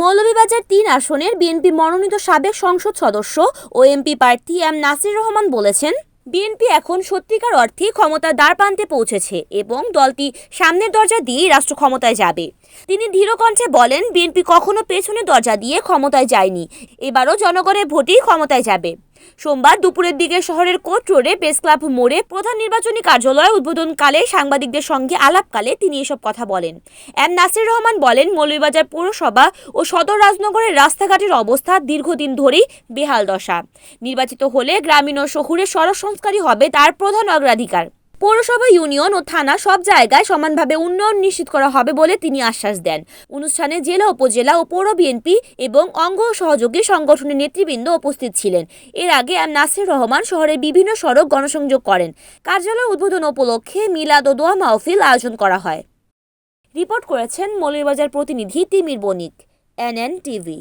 মৌলভীবাজার তিন আসনের বিএনপি মনোনীত সাবেক সংসদ সদস্য ও এমপি প্রার্থী এম নাসির রহমান বলেছেন, বিএনপি এখন সত্যিকার অর্থে ক্ষমতার দ্বার প্রান্তে পৌঁছেছে এবং দলটি সামনের দরজা দিয়েই রাষ্ট্র ক্ষমতায় যাবে। তিনি ধীরকণ্ঠে বলেন, বিএনপি কখনো পেছনের দরজা দিয়ে ক্ষমতায় যায়নি। এবারও জনগণের ভোটেই ক্ষমতায় যাবে। সোমবার দুপুরের দিকে শহরের কোর্ট রোডে প্রেস ক্লাব মোড়ে প্রধান নির্বাচনী কার্যালয় উদ্বোধনকালে সাংবাদিকদের সঙ্গে আলাপকালে তিনি এসব কথা বলেন। এম নাসির রহমান বলেন, মৌলভীবাজার পৌরসভা ও সদর রাজনগরের রাস্তাঘাটের অবস্থা দীর্ঘদিন ধরেই বেহাল দশা। নির্বাচিত হলে গ্রামীণ ও শহুরে সড়ক সংস্কারই হবে তার প্রধান অগ্রাধিকার। পৌরসভা, ইউনিয়ন ও থানা সব জায়গায় সমানভাবে উন্নয়ন নিশ্চিত করা হবে বলে তিনি আশ্বাস দেন। অনুষ্ঠানে জেলা, উপজেলা ও পৌর বিএনপি এবং অঙ্গ সহযোগী সংগঠনের নেতৃবৃন্দ উপস্থিত ছিলেন। এর আগে এম নাসির রহমান শহরের বিভিন্ন সড়ক গণসংযোগ করেন। কার্যালয় উদ্বোধন উপলক্ষে মিলাদ ও দোয়া মাহফিল আয়োজন করা হয়। রিপোর্ট করেছেন মৌলভীবাজার প্রতিনিধি তিমির বণিক, এনএন টিভি।